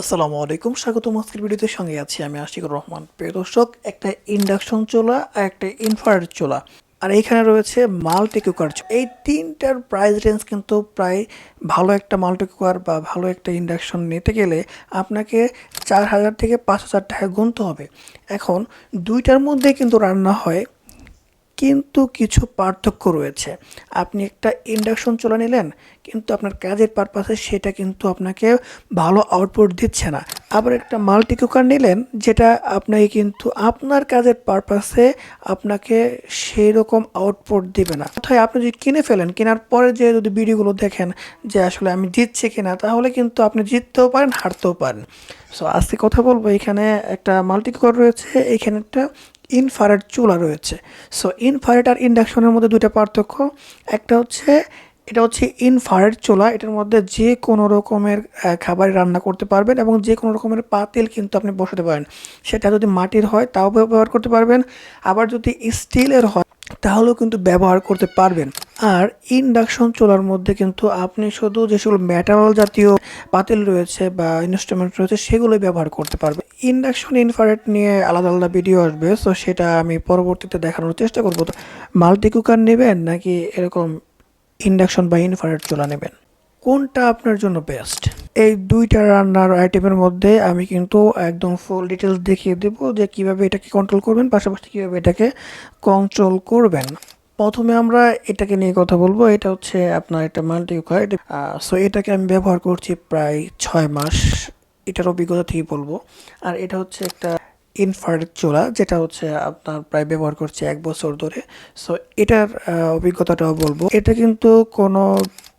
আসসালামু আলাইকুম। স্বাগত আজকের ভিডিওতে। সঙ্গে আছি আমি আশিকুর রহমান। প্রিয় দর্শক, একটা ইন্ডাকশন চোলা আর একটা ইনফ্রারেড চোলা। আর এইখানে রয়েছে মাল্টি কুকার এই তিনটার প্রাইস রেঞ্জ কিন্তু প্রায় ভালো একটা মাল্টি কুকার বা ভালো একটা ইন্ডাকশন নিতে গেলে আপনাকে চার হাজার থেকে পাঁচ হাজার টাকা গুনতে হবে। এখন দুইটার মধ্যে কিন্তু রান্না হয় কিন্তু কিছু পার্থক্য রয়েছে। আপনি একটা ইন্ডাকশন চলে নিলেন, কিন্তু আপনার কাজের পারপাসে সেটা কিন্তু আপনাকে ভালো আউটপুট দিচ্ছে না। আবার একটা মাল্টি কুকার নিলেন, যেটা আপনাকে কিন্তু আপনার কাজের পারপাসে আপনাকে সেই রকম আউটপুট দিবে না। অর্থাৎ আপনি যদি কিনে ফেলেন, কেনার পরে যে যদি ভিডিওগুলো দেখেন যে আসলে আমি জিতছি কিনা, তাহলে কিন্তু আপনি জিততেও পারেন, হারতেও পারেন। সো আজকে কথা বলব এখানে একটা মাল্টি কুকার রয়েছে, এখানে একটা ইনফারেট চুলা রয়েছে। সো ইনফারেট আর ইন্ডাকশনের মধ্যে দুইটা পার্থক্য। একটা হচ্ছে, এটা হচ্ছে ইনফারেট চুলা, এটার মধ্যে যে কোনো রকমের খাবার রান্না করতে পারবেন এবং যে কোনো রকমের পাতিল কিন্তু আপনি বসাতে পারেন। সেটা যদি মাটির হয়, তাও ব্যবহার করতে পারবেন। আবার যদি স্টিলের হয় তাহলেও কিন্তু ব্যবহার করতে পারবেন। আর ইন্ডাকশন চুলার মধ্যে কিন্তু আপনি শুধু যে সকল জাতীয় পাতিল রয়েছে বা ইনস্ট্রুমেন্ট রয়েছে, সেগুলোই ব্যবহার করতে পারবেন। ইন্ডাকশন ইনফারেট নিয়ে আলাদা আলাদা ভিডিও আসবে সো সেটা আমি পরবর্তীতে দেখানোর চেষ্টা করব। মাল্টি কুকার নেবেন নাকি এরকম ইন্ডাকশন বা ইনফারেট চুলা নেবেন? কোনটা আপনার জন্য বেস্ট এই দুইটা রান্নার আইটেমের মধ্যে আমি কিন্তু একদম ফুল ডিটেলস দেখিয়ে দেবো যে কীভাবে এটাকে কন্ট্রোল করবেন, পাশাপাশি কীভাবে এটাকে কন্ট্রোল করবেন। প্রথমে আমরা এটাকে নিয়ে কথা বলব। এটা হচ্ছে আপনার একটা মাল্টি সো এটাকে আমি ব্যবহার করছি প্রায় ছয় মাস। এটার অভিজ্ঞতা থেকে বলব। আর এটা হচ্ছে একটা ইনফ্রারেড চুলা, যেটা হচ্ছে আপনার প্রায় ব্যবহার করছে এক বছর ধরে। সো এটার অভিজ্ঞতাটাও বলব। এটা কিন্তু কোনো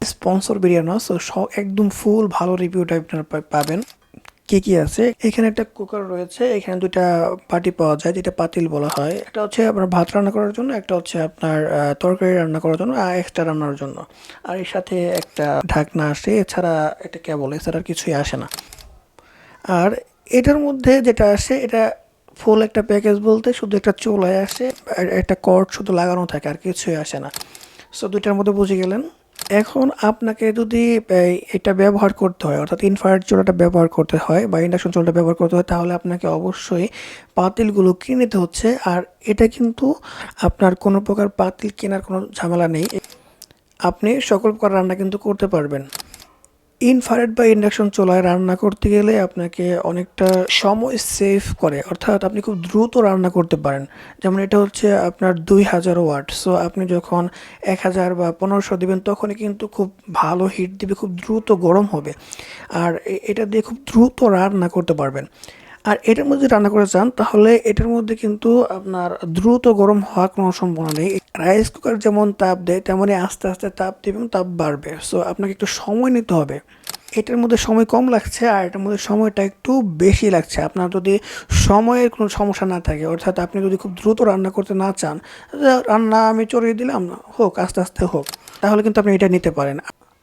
স্পন্সর ভিডিও না সো একদম ফুল ভালো রিভিউটা আপনারা পাবেন। কি কি আছে? এখানে একটা কুকার রয়েছে, এখানে দুইটা পাটি পাওয়া যায়, যেটা পাতিল বলা হয়। একটা হচ্ছে আপনার ভাত রান্না করার জন্য, একটা হচ্ছে আপনার তরকারি রান্না করার জন্য, আর এক্সট্রা রান্নার জন্য। আর এর সাথে একটা ঢাকনা আসে এছাড়া এটা কেবল, এছাড়া কিছুই আসে না। আর এটার মধ্যে যেটা আসে, এটা ফুল একটা প্যাকেজ বলতে শুধু একটা চুলায় আসে একটা কর্ড শুধু লাগানো থাকে, আর কিছুই আসে না। সো দুইটার মধ্যে বুঝে গেলেন। এখন আপনাকে যদি এটা ব্যবহার করতে হয়, অর্থাৎ ইনফ্রারেড চুলাটা ব্যবহার করতে হয় বা ইন্ডাকশন চুলাটা ব্যবহার করতে হয়, তাহলে আপনাকে অবশ্যই পাতিলগুলো কিনে নিতে হচ্ছে। আর এটা কিন্তু আপনার কোনো প্রকার পাতিল কেনার কোনো ঝামেলা নেই। আপনি সকল প্রকার রান্না কিন্তু করতে পারবেন। ইনফ্রারেড বা ইন্ডাকশন চুলায় রান্না করতে গেলে আপনাকে অনেকটা সময় সেভ করে। অর্থাৎ আপনি খুব দ্রুত রান্না করতে পারেন। যেমন এটা হচ্ছে আপনার দুই হাজার ওয়াট। সো আপনি যখন এক হাজার বা পনেরোশো দেবেন, তখনই কিন্তু খুব ভালো হিট দিবে, খুব দ্রুত গরম হবে। আর এটা দিয়ে খুব দ্রুত রান্না করতে পারবেন। আর এটার মধ্যে রান্না করে চান, তাহলে এটার মধ্যে কিন্তু আপনার দ্রুত গরম হওয়ার কোনো সম্ভাবনা নেই। রাইস কুকার যেমন তাপ দেয় তেমনই আস্তে আস্তে তাপ দেবে এবং তাপ বাড়বে। সো আপনাকে একটু সময় নিতে হবে। এটার মধ্যে সময় কম লাগছে আর এটার মধ্যে সময়টা একটু বেশি লাগছে। আপনার যদি সময়ের কোনো সমস্যা না থাকে, অর্থাৎ আপনি যদি খুব দ্রুত রান্না করতে না চান রান্না আমি চড়িয়ে দিলাম না হোক আস্তে আস্তে হোক, তাহলে কিন্তু আপনি এটা নিতে পারেন।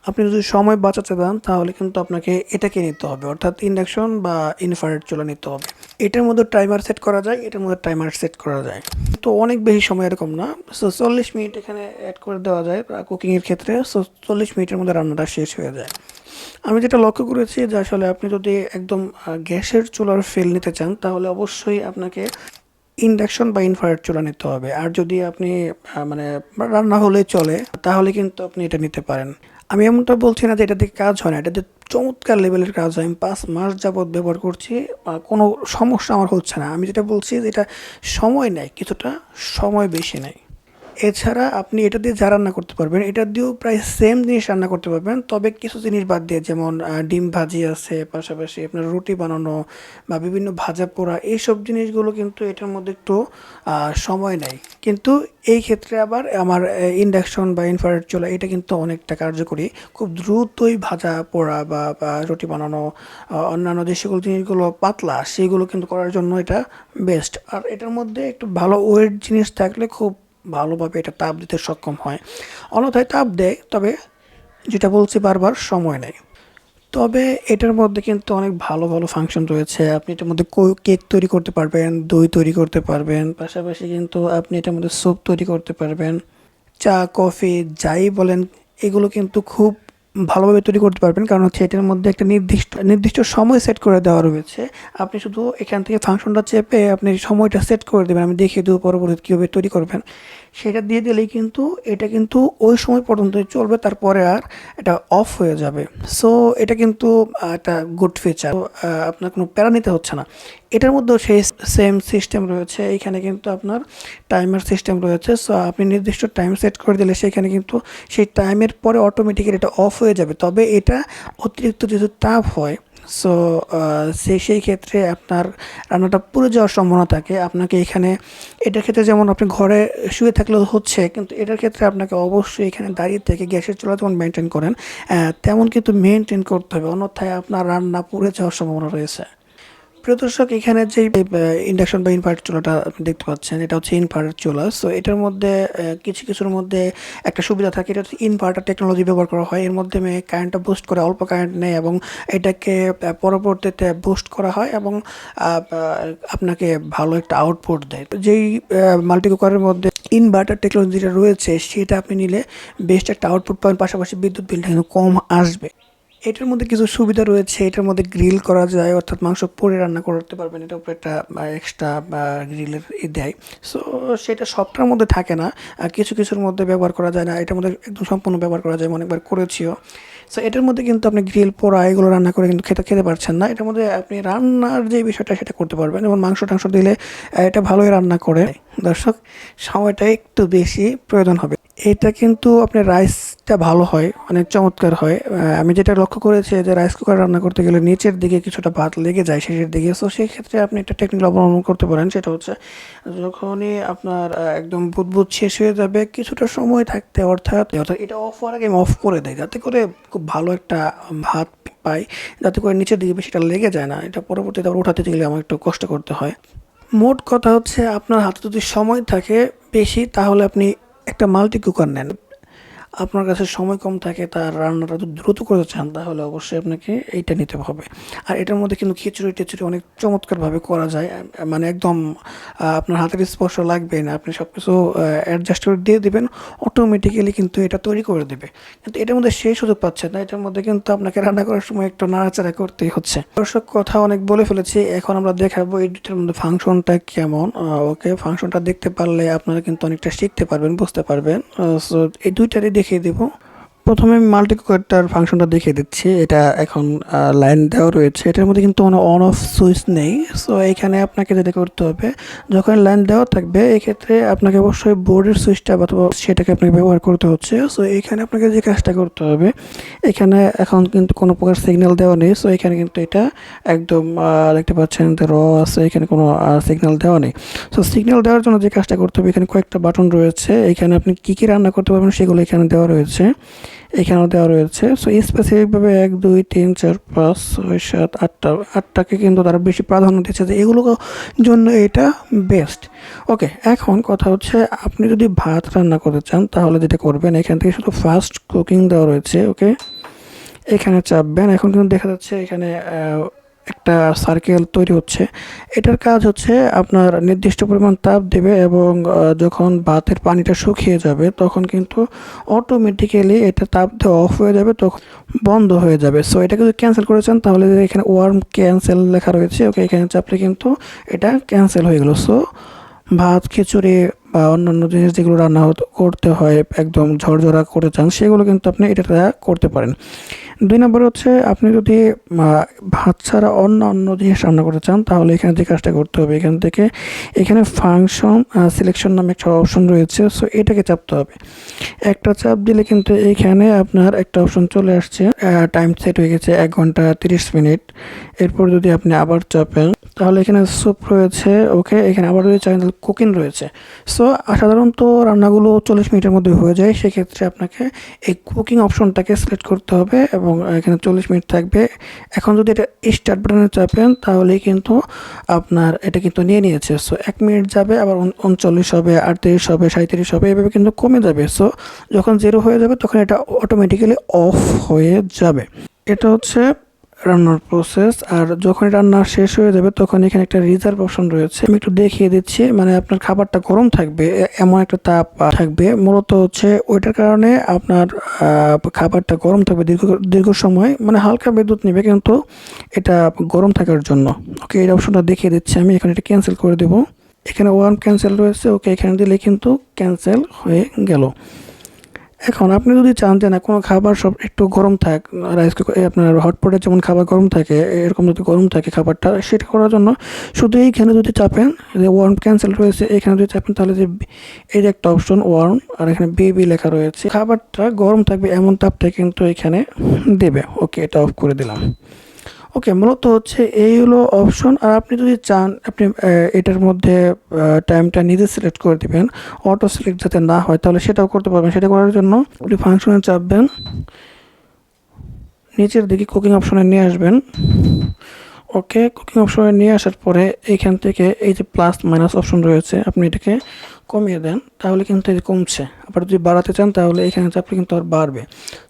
আপনি যদি সময় বাঁচাতে চান তাহলে কিন্তু আপনাকে এটাকে নিতে হবে, অর্থাৎ ইন্ডাকশন বা ইনফ্রারেড চুলা নিতে হবে। এটার মধ্যে টাইমার সেট করা যায়, এটার মধ্যে টাইমার সেট করা যায়। তো অনেক বেশি সময় এরকম না। সো চল্লিশ মিনিট এখানে অ্যাড করে দেওয়া যায় কুকিংয়ের ক্ষেত্রে। সো চল্লিশ মিনিটের মধ্যে রান্নাটা শেষ হয়ে যায়। আমি যেটা লক্ষ্য করেছি যে আসলে আপনি যদি একদম গ্যাসের চুলার ফেল নিতে চান, তাহলে অবশ্যই আপনাকে ইন্ডাকশন বা ইনফ্রারেড চুলা নিতে হবে। আর যদি আপনি মানে রান্না হলে চলে, তাহলে কিন্তু আপনি এটা নিতে পারেন। আমি এমনটা বলছি না যে এটাতে কাজ হয় না এটাতে চমৎকার লেভেলের কাজ হয়। আমি পাঁচ মাস যাবৎ ব্যবহার করছি কোনো সমস্যা আমার হচ্ছে না। আমি যেটা বলছি যে এটা সময় নেয়, কিছুটা সময় বেশি নেয়। এছাড়া আপনি এটা দিয়ে যা রান্না করতে পারবেন, এটা দিয়েও প্রায় সেম জিনিস রান্না করতে পারবেন। তবে কিছু জিনিস বাদ দিয়ে, যেমন ডিম ভাজি আছে, পাশাপাশি আপনার রুটি বানানো বা বিভিন্ন ভাজা পোড়া, এইসব জিনিসগুলো কিন্তু এটার মধ্যে একটু সময় নেয়। কিন্তু এই ক্ষেত্রে আবার আমার ইন্ডাকশন বা ইনফ্রারেড চুলা, এটা কিন্তু অনেকটা কার্যকরী। খুব দ্রুতই ভাজা পোড়া বা রুটি বানানো অন্যান্য যে সকল জিনিসগুলো পাতলা, সেগুলো কিন্তু করার জন্য এটা বেস্ট আর এটার মধ্যে একটু ভালো ওয়েট জিনিস থাকলে খুব ভালোভাবে এটা তাপ দিতে সক্ষম হয়। অন্যথায় তাপ দেয়, তবে যেটা বলছি বারবার, সময় নেয়। তবে এটার মধ্যে কিন্তু অনেক ভালো ভালো ফাংশন রয়েছে। আপনি এটার মধ্যে কেক তৈরি করতে পারবেন, দই তৈরি করতে পারবেন, পাশাপাশি কিন্তু আপনি এটার মধ্যে স্যুপ তৈরি করতে পারবেন, চা কফি যাই বলেন, এগুলো কিন্তু খুব ভালোভাবে তৈরি করতে পারবেন। কারণ হচ্ছে এটার মধ্যে একটা নির্দিষ্ট নির্দিষ্ট সময় সেট করে দেওয়া রয়েছে। আপনি শুধু এখান থেকে ফাংশনটা চেপে আপনি সময়টা সেট করে দেবেন। আমি দেখিয়ে দেবো পরবর্তী কীভাবে তৈরি করবেন। সেটা দিয়ে দিলেই কিন্তু, এটা কিন্তু ওই সময় পর্যন্ত চলবে, তারপরে আর এটা অফ হয়ে যাবে। সো এটা কিন্তু একটা গুড ফিচার আপনার কোনো প্যারা নিতে হচ্ছে না। এটার মধ্যেও সেই সেম সিস্টেম রয়েছে। এখানে কিন্তু আপনার টাইমার সিস্টেম রয়েছে। সো আপনি নির্দিষ্ট টাইম সেট করে দিলে সেখানে কিন্তু সেই টাইমের পরে অটোমেটিক্যালি এটা অফ হয়ে যাবে। তবে এটা অতিরিক্ত যেহেতু তাপ হয় সো সে সেই ক্ষেত্রে আপনার রান্নাটা পুড়ে যাওয়ার সম্ভাবনা থাকে। আপনাকে এখানে, এটার ক্ষেত্রে যেমন আপনি ঘরে শুয়ে থাকলেও হচ্ছে, কিন্তু এটার ক্ষেত্রে আপনাকে অবশ্যই এখানে দাঁড়িয়ে থেকে গ্যাসের চুলা যেমন মেনটেন করেন তেমন কিন্তু মেনটেন করতে হবে। অন্যথায় আপনার রান্না পুড়ে যাওয়ার সম্ভাবনা রয়েছে। প্রিয় দর্শক এখানে যে ইন্ডাকশন বা ইনভার্টার চুলাটা আপনি দেখতে পাচ্ছেন, এটা হচ্ছে ইনভার্টার চুলা। সো এটার মধ্যে কিছু কিছুর মধ্যে একটা সুবিধা থাকে, এটা হচ্ছে ইনভার্টার টেকনোলজি ব্যবহার করা হয়। এর মাধ্যমে কারেন্টটা বুস্ট করে, অল্প কারেন্ট নেয় এবং এটাকে পরবর্তীতে বুস্ট করা হয় এবং আপনাকে ভালো একটা আউটপুট দেয়। যেই মাল্টি কুকারের মধ্যে ইনভার্টার টেকনোলজিটা রয়েছে, সেটা আপনি নিলে বেস্ট একটা আউটপুট পাবেন, পাশাপাশি বিদ্যুৎ বিলটা কিন্তু কম আসবে। এটার মধ্যে কিছু সুবিধা রয়েছে, এটার মধ্যে গ্রিল করা যায়, অর্থাৎ মাংস পরে রান্না করতে পারবেন, এটা উপরে একটা এক্সট্রা গ্রিলের ই দেয়। সো সেটা সবটার মধ্যে থাকে না কিছু কিছুর মধ্যে ব্যবহার করা যায় না, এটার মধ্যে একদম সম্পূর্ণ ব্যবহার করা যায়, অনেকবার করেছিও। সো এটার মধ্যে কিন্তু আপনি গ্রিল পোড়া, এগুলো রান্না করে কিন্তু খেতে খেতে পারছেন না। এটার মধ্যে আপনি রান্নার যে বিষয়টা, সেটা করতে পারবেন। এবং মাংস টাংস দিলে এটা ভালোই রান্না করে। দর্শক, সময়টা একটু বেশি প্রয়োজন হবে। এটা কিন্তু আপনার রাইসটা ভালো হয়, অনেক চমৎকার হয়। আমি যেটা লক্ষ্য করেছি যে রাইস কুকার রান্না করতে গেলে নিচের দিকে কিছুটা ভাত লেগে যায়, শেষের দিকে। সো সেই ক্ষেত্রে আপনি একটা টেকনিক অবলম্বন করতে পারেন, সেটা হচ্ছে যখনই আপনার একদম বুদবুদ শেষ হয়ে যাবে, কিছুটা সময় থাকতে, অর্থাৎ অর্থাৎ এটা অফ হওয়ার আগে আমি অফ করে দেয় যাতে করে খুব ভালো একটা ভাত পাই, যাতে করে নিচের দিকে বেশিটা লেগে যায় না। এটা পরবর্তীতে আবার উঠাতে গেলে আমার একটু কষ্ট করতে হয়। মোট কথা হচ্ছে, আপনার হাতে যদি সময় থাকে বেশি, তাহলে আপনি একটা মাল্টি কুকার নেন। আপনার কাছে সময় কম থাকে, তার রান্নাটা যদি দ্রুত করতে চান, তাহলে অবশ্যই আপনাকে এইটা নিতে হবে। আর এটার মধ্যে কিন্তু খিচুড়ি টিচুড়ি অনেক চমৎকারভাবে করা যায়। মানে একদম আপনার হাতের স্পর্শ লাগবে না, আপনি সব কিছু অ্যাডজাস্ট করে দিয়ে দেবেন অটোমেটিক্যালি কিন্তু এটা তৈরি করে দেবে। কিন্তু এটার মধ্যে সেই সুযোগ পাচ্ছেন না, এটার মধ্যে কিন্তু আপনাকে রান্না করার সময় একটু নাড়াচাড়া করতেই হচ্ছে। দর্শক, কথা অনেক বলে ফেলেছি, এখন আমরা দেখাবো এই দুটার মধ্যে ফাংশনটা কেমন। ওকে ফাংশনটা দেখতে পারলে আপনারা কিন্তু অনেকটা শিখতে পারবেন, বুঝতে পারবেন। সো এই দুইটারই দেখিয়ে দেবো। প্রথমে মাল্টি কুকারটার ফাংশনটা দেখিয়ে দিচ্ছি। এটা এখন লাইন দেওয়া রয়েছে। এটার মধ্যে কিন্তু কোনো অন অফ সুইচ নেই। সো এখানে আপনাকে যেটা করতে হবে, যখন লাইন দেওয়া থাকবে, এক্ষেত্রে আপনাকে অবশ্যই বোর্ডের সুইচটা অথবা সেটাকে আপনাকে ব্যবহার করতে হচ্ছে। সো এখানে আপনাকে যে কাজটা করতে হবে, এখানে এখন কিন্তু কোনো প্রকার সিগন্যাল দেওয়া নেই। সো এখানে কিন্তু এটা একদম দেখতে পাচ্ছেন র আছে। এখানে কোনো সিগন্যাল দেওয়া নেই। সো সিগন্যাল দেওয়ার জন্য যে কাজটা করতে হবে, এখানে কয়েকটা বাটন রয়েছে। এখানে আপনি কী কী রান্না করতে পারবেন, সেগুলো এখানে দেওয়া রয়েছে। এখানেও দেওয়া রয়েছে। সো স্পেসিফিকভাবে এক, দুই, তিন, চার, পাঁচ, ছয়, সাত, আটটা, আটটাকে কিন্তু তারা বেশি প্রাধান্য দিচ্ছে যে এগুলো জন্য এটা বেস্ট ওকে এখন কথা হচ্ছে আপনি যদি ভাত রান্না করতে চান, তাহলে যেটা করবেন, এখান থেকে শুধু ফাস্ট কুকিং দেওয়া রয়েছে ওকে এখানে চাপবেন। এখন কিন্তু দেখা যাচ্ছে এখানে একটা সার্কেল তৈরি হচ্ছে। এটার কাজ হচ্ছে আপনার নির্দিষ্ট পরিমাণ তাপ দেবে এবং যখন ভাতের পানিটা শুকিয়ে যাবে, তখন কিন্তু অটোমেটিক্যালি এটা তাপ দেওয়া অফ হয়ে যাবে, তখন বন্ধ হয়ে যাবে। সো এটাকে যদি ক্যান্সেল করেছেন, তাহলে এখানে ওয়ার্ম ক্যান্সেল লেখা রয়েছে। ওকে এখানে চাপলে কিন্তু এটা ক্যান্সেল হয়ে গেল। সো ভাত, খিচুড়ি বা অন্যান্য জিনিস যেগুলো রান্না করতে হয়, একদম ঝরঝরা করে চান, সেগুলো কিন্তু আপনি এটা করতে পারেন। দুই নম্বর হচ্ছে, আপনি যদি ভাত ছাড়া অন্য অন্য জিনিস রান্না করতে চান, তাহলে এখানে যে কাজটা করতে হবে। এখান থেকে, এখানে ফাংশন সিলেকশন নামে একটা অপশন রয়েছে সো এটাকে চাপতে হবে। একটা চাপ দিলে কিন্তু এইখানে আপনার একটা অপশন চলে আসছে টাইম সেট হয়ে গেছে এক ঘণ্টা তিরিশ মিনিট। এরপর যদি আপনি আবার চাপেন, তাহলে এখানে স্যুপ রয়েছে ওকে এখানে আবার রয়েছে কুকিং রয়েছে। সো সাধারণত রান্নাগুলো চল্লিশ মিনিটের মধ্যে হয়ে যায়, সেক্ষেত্রে আপনাকে এই কুকিং অপশনটাকে সিলেক্ট করতে হবে এবং এখানে চল্লিশ মিনিট থাকবে। এখন যদি এটা স্টার্ট বাটনে চাপেন, তাহলেই কিন্তু আপনার এটা কিন্তু নিয়ে নিয়েছে। সো এক মিনিট যাবে, আবার উনচল্লিশ হবে, আটত্রিশ হবে সাঁত্রিশ হবে, এভাবে কিন্তু কমে যাবে। সো যখন জিরো হয়ে যাবে, তখন এটা অটোমেটিক্যালি অফ হয়ে যাবে। এটা হচ্ছে রান্নার প্রসেস আর যখন রান্না শেষ হয়ে যাবে, তখন এখানে একটা রিজার্ভ অপশন রয়েছে। আমি একটু দেখিয়ে দিচ্ছি মানে আপনার খাবারটা গরম থাকবে এমন একটা তাপ থাকবে। মূলত হচ্ছে ওইটার কারণে আপনার খাবারটা গরম থাকবে দীর্ঘ দীর্ঘ সময় মানে হালকা বিদ্যুৎ নেবে, কিন্তু এটা গরম থাকার জন্য। ওকে এই অপশনটা দেখিয়ে দিচ্ছি আমি, এখানে এটা ক্যান্সেল করে দেবো। এখানে ওয়ান ক্যান্সেল রয়েছে ওকে এখানে দিলে কিন্তু ক্যান্সেল হয়ে গেল। এখন আপনি যদি চান যে না, কোনো খাবার সব একটু গরম থাক রাইস আপনার হটপটে যেমন খাবার গরম থাকে এরকম যদি গরম থাকে খাবারটা, সেটা করার জন্য শুধু এইখানে যদি চাপেন, যে ওয়ার্ম ক্যান্সেল রয়েছে, এখানে যদি চাপেন, তাহলে যে এই যে একটা অপশন ওয়ার্ম আর এখানে বেবি লেখা রয়েছে। খাবারটা গরম থাকবে এমন তাপটা কিন্তু এখানে দেবে। ওকে এটা অফ করে দিলাম। ওকে মূলত হচ্ছে এই হলো অপশন আর আপনি যদি চান, আপনি এটার মধ্যে টাইমটা নিজে সিলেক্ট করে দিবেন অটো সিলেক্ট যাতে না হয়, তাহলে সেটাও করতে পারবেন। সেটা করার জন্য আপনি ফাংশনে চাপবেন নিচের দিকে কুকিং অপশনে নিয়ে আসবেন। ওকে কুকিং অপশনে নিয়ে আসার পরে এইখান থেকে এই যে প্লাস মাইনাস অপশন রয়েছে, আপনি এটাকে কমিয়ে দেন, তাহলে কিন্তু এটা কমছে। আবার যদি বাড়াতে চান, তাহলে এখানে চাপলে কিন্তু আর বাড়বে।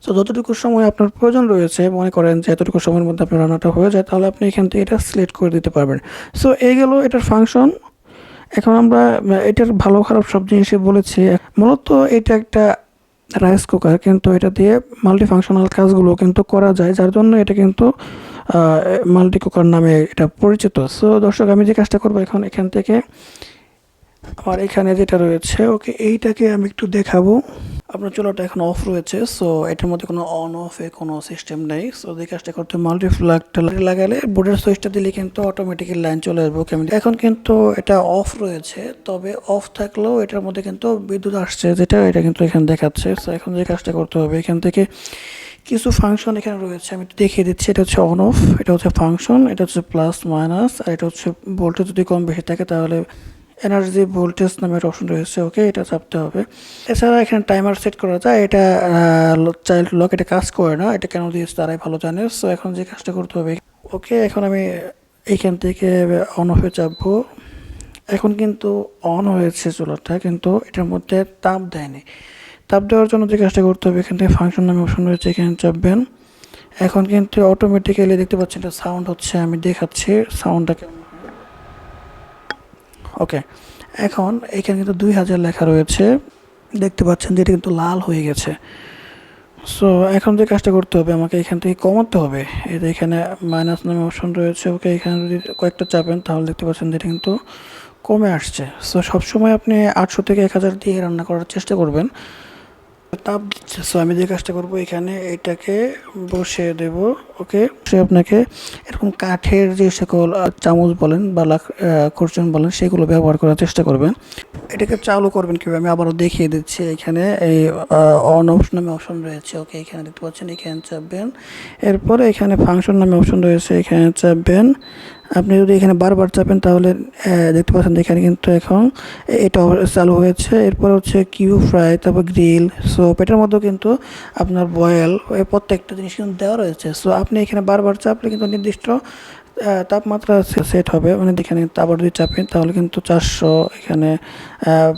তো যতটুকু সময় আপনার প্রয়োজন রয়েছে, মনে করেন যে এতটুকু সময়ের মধ্যে আপনার রান্নাটা হয়ে যায়, তাহলে আপনি এখান থেকে এটা সিলেক্ট করে দিতে পারবেন। সো এই গেল এটার ফাংশন এখন আমরা, এটার ভালো খারাপ সব জিনিসই বলেছি। মূলত এটা একটা রাইস কুকার কিন্তু এটা দিয়ে মাল্টি ফাংশনাল কাজগুলো কিন্তু করা যায়, যার জন্য এটা কিন্তু মাল্টি কুকার নামে এটা পরিচিত। সো দর্শক, আমি যে কাজটা করব এখন এখান থেকে আমার এখানে যেটা রয়েছে, ওকে এইটাকে আমি একটু দেখাবো। আপনার চুলাটা এখন অফ রয়েছে সো এটার মধ্যে কোনো অন অফ কোনো সিস্টেম নেই। সো যে কাজটা করতে মাল্টি ফ্ল্যাগটা লাগালে বোর্ডের সুইচটা দিলে কিন্তু অটোমেটিক্যালি লাইন চলে আসবে ওকে এখন কিন্তু এটা অফ রয়েছে, তবে অফ থাকলেও এটার মধ্যে কিন্তু বিদ্যুৎ আসছে, যেটা এটা কিন্তু এখানে দেখাচ্ছে। সো এখন যে কাজটা করতে হবে, এখান থেকে কিছু ফাংশন এখানে রয়েছে, আমি দেখিয়ে দিচ্ছি, এটা হচ্ছে অন অফ এটা হচ্ছে ফাংশন এটা হচ্ছে প্লাস মাইনাস আর এটা হচ্ছে ভোল্টেজ যদি কম বেশি থাকে, তাহলে এনার্জি ভোল্টেজ নামের অপশন রয়েছে ওকে এটা চাপতে হবে। এছাড়া এখানে টাইমার সেট করা যায়, এটা চাইল্ড লক এটা কাজ করে না, এটা কেন দিয়েছে তারাই ভালো জানে। সো এখন যে কাজটা করতে হবে ওকে এখন আমি এইখান থেকে অন অফে চাপবো। এখন কিন্তু অন হয়েছে চুলাটা, কিন্তু এটার মধ্যে তাপ দেয়নি। তাপ দেওয়ার জন্য যে কাজটা করতে হবে, এখান থেকে ফাংশন নামে অপশন রয়েছে, এখানে চাপবেন। এখন কিন্তু অটোমেটিক্যালি দেখতে পাচ্ছেন, এটা সাউন্ড হচ্ছে, আমি দেখাচ্ছি সাউন্ডটা কেমন ওকে এখন এখানে কিন্তু দুই হাজার লেখা রয়েছে। দেখতে পাচ্ছেন যে এটা কিন্তু লাল হয়ে গেছে। সো এখন যে কাজটা করতে হবে, আমাকে এখান থেকে কমাতে হবে। যে এখানে মাইনাস নামে অপশন রয়েছে। ওকে এখানে যদি কয়েকটা চাপেন, তাহলে দেখতে পাচ্ছেন যে এটা কিন্তু কমে আসছে। সো সবসময় আপনি আটশো থেকে এক হাজার দিয়ে রান্না করার চেষ্টা করবেন। তাপ দিচ্ছে। সো আমি যে কাজটা করব এখানে এটাকে বসিয়ে দেব ওকে সে আপনাকে এরকম কাঠের যে সকল চামচ বলেন বা লাখ করছেন বলেন, সেগুলো ব্যবহার করার চেষ্টা করবেন। এটাকে চালু করবেন কীভাবে? আমি আবারও দেখিয়ে দিচ্ছি এখানে। এই অন অপশন নামে অপশন রয়েছে ওকে এখানে দেখতে পাচ্ছেন, এখানে চাপবেন। এরপরে এখানে ফাংশন নামে অপশন রয়েছে, এখানে চাপবেন। আপনি যদি এখানে বারবার চাপেন তাহলে দেখতে পাচ্ছেন এখানে কিন্তু এখন এটা চালু হয়েছে। এরপর হচ্ছে কিউ ফ্রাই, তারপর গ্রিল। সোপ এটার মধ্যেও কিন্তু আপনার বয়েল প্রত্যেকটা জিনিস কিন্তু দেওয়া রয়েছে। সো আপনি এখানে বারবার চাপলে কিন্তু নির্দিষ্ট তাপমাত্রা সেট হবে মানে এখানে আবার যদি চাপেন তাহলে কিন্তু চারশো এখানে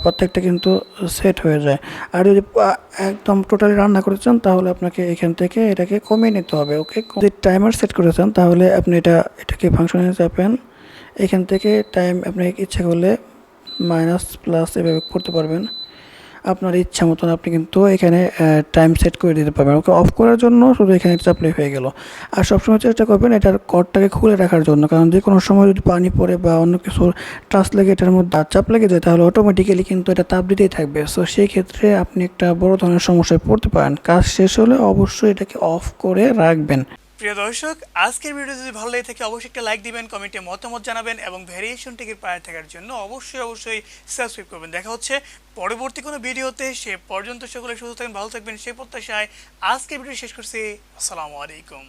প্রত্যেকটা কিন্তু সেট হয়ে যায়। আর যদি একদম টোটালি রান্না করে চান, তাহলে আপনাকে এখান থেকে এটাকে কমিয়ে নিতে হবে ওকে যদি টাইমার সেট করে চান, তাহলে আপনি এটা, এটাকে ফাংশনে চাপেন। এখান থেকে টাইম আপনি ইচ্ছা করলে মাইনাস প্লাস এভাবে করতে পারবেন। আপনার ইচ্ছা মতন আপনি কিন্তু এখানে টাইম সেট করে দিতে পারবেন। ওকে অফ করার জন্য শুধু এখানে চাপলে হয়ে গেল। আর সবসময় চেষ্টা করবেন এটার কটটাকে খুলে রাখার জন্য। কারণ যে কোনো সময় যদি পানি পড়ে বা অন্য কিছু টাচ লেগে, এটার মধ্যে দাঁত চাপ লেগে যায়, তাহলে অটোমেটিক্যালি কিন্তু এটা তাপ দিতেই থাকবে। সো সেই ক্ষেত্রে আপনি একটা বড় ধরনের সমস্যায় পড়তে পারেন। কাজ শেষ হলে অবশ্যই এটাকে অফ করে রাখবেন। প্রিয় দর্শক, আজকের ভিডিও যদি ভালো লেগে থাকে, অবশ্যই একটা লাইক দিবেন কমেন্টে মতামত জানাবেন এবং ভ্যারিয়েশন টিকিট পায়ে থাকার জন্য অবশ্যই অবশ্যই সাবস্ক্রাইব করবেন। দেখা হচ্ছে পরবর্তী কোনো ভিডিওতে সে পর্যন্ত সকলে সুস্থ থাকবেন ভালো থাকবেন। সেই প্রত্যাশায় আজকের ভিডিও শেষ করছি। আসসালামু আলাইকুম।